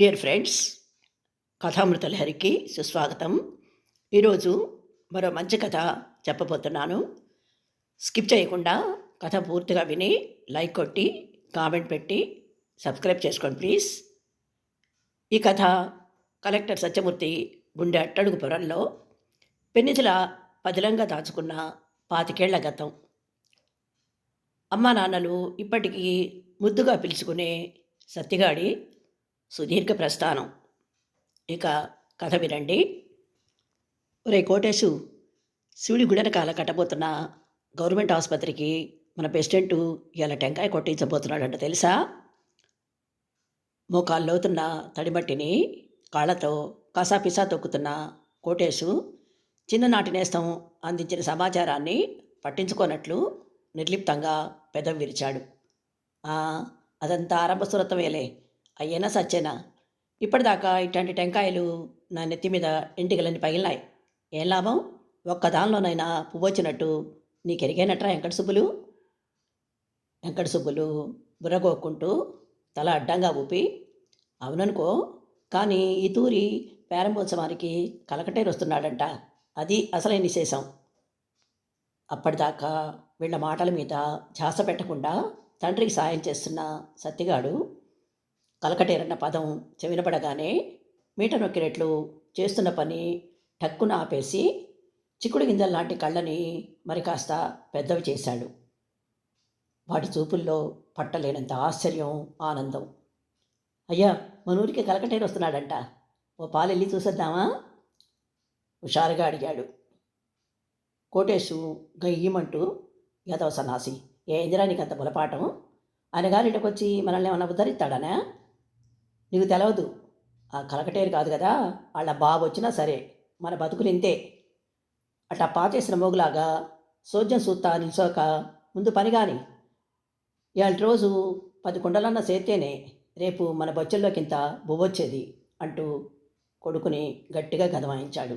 Dear friends కథామృత లహరికి సుస్వాగతం. ఈరోజు మరో మంచి కథ చెప్పబోతున్నాను. స్కిప్ చేయకుండా కథ పూర్తిగా విని లైక్ కొట్టి కామెంట్ పెట్టి సబ్స్క్రైబ్ చేసుకోండి ప్లీజ్ ఈ కథ కలెక్టర్ సత్యమూర్తి గుండె అట్టడుగు పొరల్లో పెన్నిధుల పదిలంగా దాచుకున్న పాతికేళ్ళ గతం. అమ్మా నాన్నలు ఇప్పటికీ ముద్దుగా పిలుచుకునే సత్తిగాడి సుదీర్ఘ ప్రస్థానం ఇక కథ వినండి. రే కోటేశు శివుడి గుడెనకాల కట్టబోతున్న గవర్నమెంట్ ఆసుపత్రికి మన ప్రెసిడెంటు ఇలా టెంకాయ కొట్టించబోతున్నాడంట తెలుసా? మోకాల్లోతున్న తడిమట్టిని కాళ్ళతో కసాపిసా తొక్కుతున్న కోటేశు చిన్ననాటి నేస్తం అందించిన సమాచారాన్ని పట్టించుకోనట్లు నిర్లిప్తంగా పెదవి విరిచాడు. అదంతా ఆరంభ ఆరంభసురత్వమేలే అయ్యేనా సచ్చేనా? ఇప్పటిదాకా ఇట్లాంటి టెంకాయలు నా నెత్తి మీద ఇంటికలని పగిలినాయి. ఏం లాభం? ఒక్క దానిలోనైనా పువ్వు వచ్చినట్టు నీకెరిగేనట్రా వెంకట సుబ్బులు? వెంకట సుబ్బులు బుర్రగోక్కుంటూ తల అడ్డంగా ఊపి అవుననుకో కానీ ఈ తూరి పేరంబోత్సవానికి కలకటేరు వస్తున్నాడంట అది అసలైన విశేషం అప్పటిదాకా వీళ్ళ మాటల మీద ఝాస పెట్టకుండా తండ్రికి సాయం చేస్తున్న సత్తిగాడు కలకటేరన్న పదం చెవినపడగానే మీట నొక్కినట్లు చేస్తున్న పని టక్కున ఆపేసి చిక్కుడు గింజల లాంటి కళ్ళని మరి కాస్త పెద్దవి చేశాడు. వాటి చూపుల్లో పట్టలేనంత ఆశ్చర్యం ఆనందం. అయ్యా మనూరికి కలకటేరు వస్తున్నాడంట. ఓ పాలెళ్ళి చూసేద్దామా? హుషారుగా అడిగాడు. కోటేశు గయ్యమంటూ యాదవ సన్నాసి ఏ ఇందిరా నీకు అంత బులపాటం ఆయన గారింటికి వచ్చి మనల్ని ఏమైనా ఉద్ధరిస్తాడనా? నీకు తెలవదు. ఆ కలకటేరు కాదు కదా వాళ్ళ బాబు వచ్చినా సరే మన బతుకులు ఇంతే. అట్లా పాతేసిన మోగులాగా సోద్యం సూత్తా నిల్చోక ముందు పని కాని ఇవాళ రోజు పది కుండలన్న సేత్తేనే రేపు మన బొచ్చల్లోకింత బువ్వొచ్చేది అంటూ కొడుకుని గట్టిగా గదమాయించాడు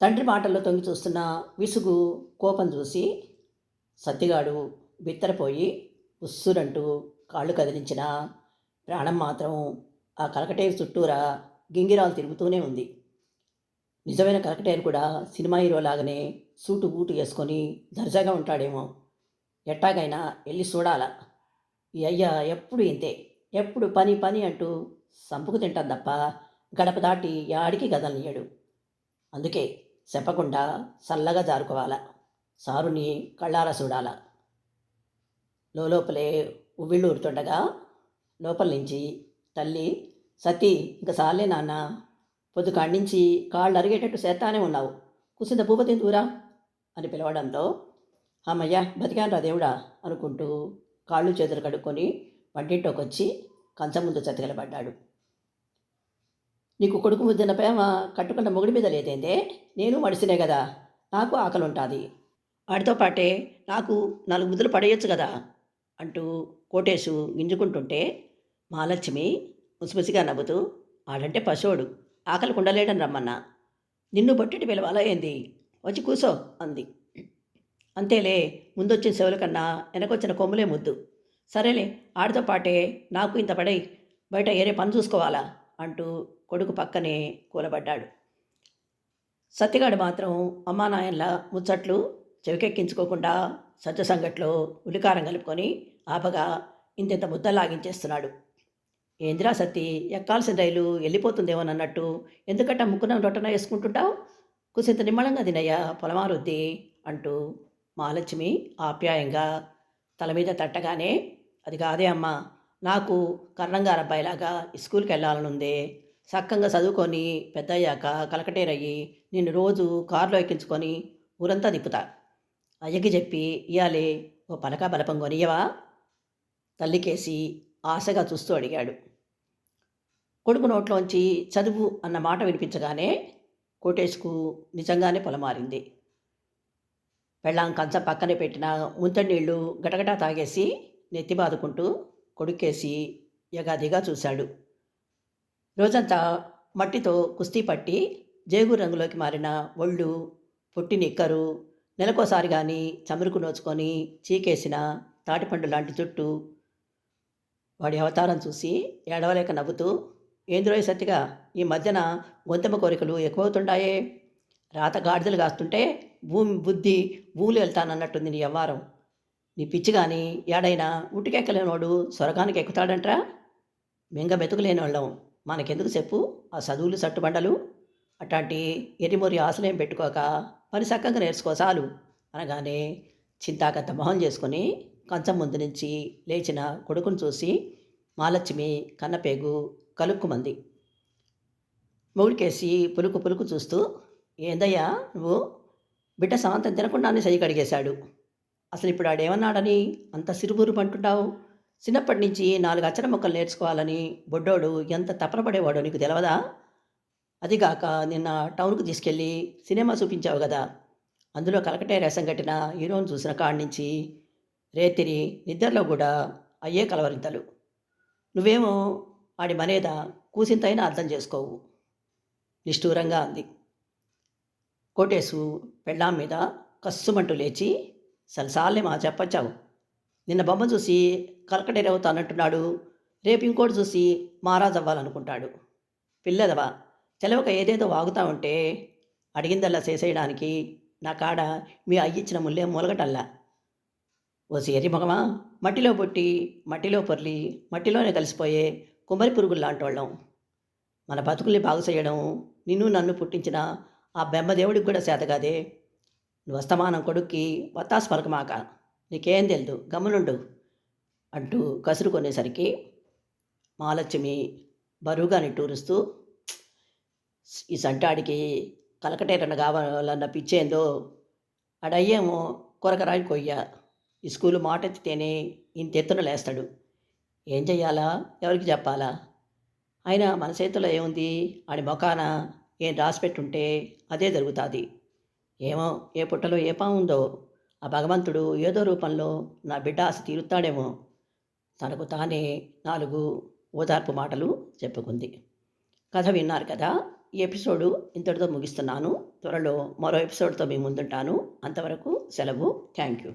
తండ్రి మాటల్లో తొంగి చూస్తున్న విసుగు కోపం చూసి సత్తిగాడు బిత్తరపోయి ఉస్సురంటూ కాళ్ళు కదిలించిన ప్రాణం మాత్రం ఆ కలకటేరు చుట్టూరా గింగిరాలు తిరుగుతూనే ఉంది. నిజమైన కలకటేరు కూడా సినిమా హీరో లాగానే సూటు బూటు వేసుకొని దర్జాగా ఉంటాడేమో. ఎట్టాగైనా వెళ్ళి చూడాల. ఈ అయ్యా ఎప్పుడు ఇంతే. ఎప్పుడు పని పని అంటూ సంపుకు తింటాం తప్ప గడప దాటి యాడికి గదలనీయడు అందుకే చెప్పకుండా చల్లగా జారుకోవాల. సారుని కళ్ళారా చూడాల. లోపలే ఉవ్విళ్ళు ఊరుతుండగా లోపల నుంచి తల్లి సతీ ఇంక సాలే నాన్న. పొద్దు నుంచి కాళ్ళు అరిగేటట్టు చేస్తానే ఉన్నావు. కుసింద భూపతి దూరా అని పిలవడంతో అమ్మయ్యా బతికానరా దేవుడా అనుకుంటూ కాళ్ళు చేతులు కడుక్కొని వంటింట్లోకి వచ్చి కంచం ముందు చతికిలబడ్డాడు. నీకు కొడుకు ముద్దిన ప్రేమ కట్టుకున్న మొగుడి మీద లేదేందే? నేను మడిసినే కదా నాకు ఆకలి ఉంటుంది వాడితో పాటే నాకు నాలుగు ముద్దులు పడేయొచ్చు కదా అంటూ కోటేశు గింజుకుంటుంటే మహాలక్ష్మి ముసిముసిగా నవ్వుతూ ఆడంటే పశువుడు ఆకలి కుండలేడని రమ్మన్నా. నిన్ను బొట్టిటి పిలవాలా ఏంది? వచ్చి కూసో అంది. అంతేలే ముందొచ్చిన సెవల కన్నా వెనకొచ్చిన కొమ్ములే ముద్దు. సరేలే ఆడితో పాటే నాకు ఇంత పడై బయట ఏరే పని చూసుకోవాలా? అంటూ కొడుకు పక్కనే కూలబడ్డాడు. సత్యగాడు మాత్రం అమ్మా నాయన్ల ముచ్చట్లు చెవికెక్కించుకోకుండా సజ్జ సంగట్లో ఉలికారం కలుపుకొని ఆపగా ఇంతింత ముద్ద లాగించేస్తున్నాడు ఏందిరా సత్తి ఎక్కాల్సిన రైలు వెళ్ళిపోతుందేమోనన్నట్టు ఎందుకట్ట ముక్కున రొట్టన వేసుకుంటుంటావు? కుసింత నిమ్మళంగా తినయ్యా పొలమారుద్ది అంటూ మహాలక్ష్మి ఆప్యాయంగా తల మీద తట్టగానే అది కాదే అమ్మా నాకు కర్ణంగార అబ్బాయిలాగా స్కూల్కి వెళ్ళాలనుందే సక్కంగా చదువుకొని పెద్దయ్యాక కలకటేరయ్యి నిన్ను రోజు కారులో ఎక్కించుకొని ఊరంతా తిప్పుతా. అయ్యకి చెప్పి ఇయాలే ఓ పలక బలపం కొనియవా తల్లికేసి ఆశగా చూస్తూ అడిగాడు. కొడుకు నోట్లోంచి చదువు అన్న మాట వినిపించగానే కోటేష్కు నిజంగానే పొలమారింది. పెళ్ళాం కంచం పక్కనే పెట్టిన ముంతడి నీళ్ళు గటగటా తాగేసి నెత్తి బాదుకుంటూ కొడుకేసి యగాదిగా చూశాడు. రోజంతా మట్టితో కుస్తీ పట్టి జేగు రంగులోకి మారిన ఒళ్ళు పొట్టి నిక్కరు నెలకోసారి కానీ చమురుకు నోచుకొని చీకేసిన తాటిపండు లాంటి జుట్టు వాడి అవతారం చూసి ఏడవలేక నవ్వుతూ ఏంద్రోయ్ సత్తిగా? ఈ మధ్యన గొంతెమ్మ కోరికలు ఎక్కువవుతుండాయే. రాత గాడిదలు కాస్తుంటే భూమి బుద్ధి భూములు వెళ్తానన్నట్టుంది నీ వ్యవహారం. నీ పిచ్చి కానీ ఏడైనా ఉట్టుకెక్కలేనోడు స్వర్గానికి ఎక్కుతాడంట్రా? మింగ బెతుకులేని వాళ్ళం మనకెందుకు చెప్పు? ఆ చదువులు సట్టుబండలు. అట్లాంటి ఎరిమొరి ఆశలేం పెట్టుకోక పని చక్కగా నేర్చుకో చాలు. అనగానే చింతాకంత మొహం చేసుకొని కంచం ముందు నుంచి లేచిన కొడుకును చూసి మాలక్ష్మి కన్నపేగు కలుక్కుమంది. మొగుడికేసి పులుకు పులుకు చూస్తూ ఏందయ్యా నువ్వు? బిడ్డ సాంతం తినకుండానే సై కడిగేశాడు. అసలు ఇప్పుడు ఆడేమన్నాడని అంత సిరుబురు పంటుంటావు చిన్నప్పటి నుంచి నాలుగు అచ్చర మొక్కలు నేర్చుకోవాలని బొడ్డోడు ఎంత తపనపడేవాడో నీకు తెలవదా? అదిగాక నిన్న టౌన్కు తీసుకెళ్ళి సినిమా చూపించావు కదా. అందులో కలకటే రసం కట్టిన హీరోని చూసిన కాడి నుంచి రేతిరి నిద్రలో కూడా అయ్యే కలవరింతలు. నువ్వేమో వాడి మనేద కూసింతైనా అర్థం చేసుకోవు. నిష్ఠూరంగా అంది. కోటేశు పెళ్ళాం మీద కస్సుమంటూ లేచి సలసాలే మా చెప్పచ్చావు. నిన్న బొమ్మ చూసి కలకటేరవుతానంటున్నాడు రేపు ఇంకోటి చూసి మహారాజ్ అవ్వాలనుకుంటాడు. పిల్లదవా తెలవక ఏదేదో వాగుతా ఉంటే అడిగిందల్లా చేసేయడానికి నా కాడ మీ అయ్యిచ్చిన ముల్లే మూలగటల్లా. ఓ సేరి మగమా మట్టిలో పుట్టి మట్టిలో పొర్లి మట్టిలోనే కలిసిపోయే కుమ్మరి పురుగులు లాంటోళ్ళం. మన బతుకుల్ని బాగు చేయడం నిన్ను నన్ను పుట్టించిన ఆ బెమ్మదేవుడికి కూడా సేతగాదే నువ్వు అస్తమానం కొడుక్కి వత్తాసు పలకమాక. నీకేం తెలియదు గమ్మునుండు అంటూ కసురుకొనేసరికి మహాలక్ష్మి బరువుగా నిట్టూరుస్తూ ఈ సంటాడికి కలకటేరన్న కావాలన్న పిచ్చేందో అడయ్యేమో కొరకరాయి కొయ్య ఈ స్కూలు మాట ఎత్తితేనే ఇంతెత్తున లేస్తాడు. ఏం చెయ్యాలా? ఎవరికి చెప్పాలా? అయినా మన చేతిలో ఏముంది? ఆడి మొఖాన ఏం రాసి పెట్టుంటే అదే జరుగుతుంది. ఏమో ఏ పుట్టలో ఏ ఉందో? ఆ భగవంతుడు ఏదో రూపంలో నా బిడ్డ ఆశ తీరుతాడేమో తనకు తానే నాలుగు ఓదార్పు మాటలు చెప్పుకుంది. కథ విన్నారు కదా? ఈ ఎపిసోడు ఇంతటితో ముగిస్తున్నాను. త్వరలో మరో ఎపిసోడ్తో మీ ముందుంటాను. అంతవరకు సెలవు. Thank you.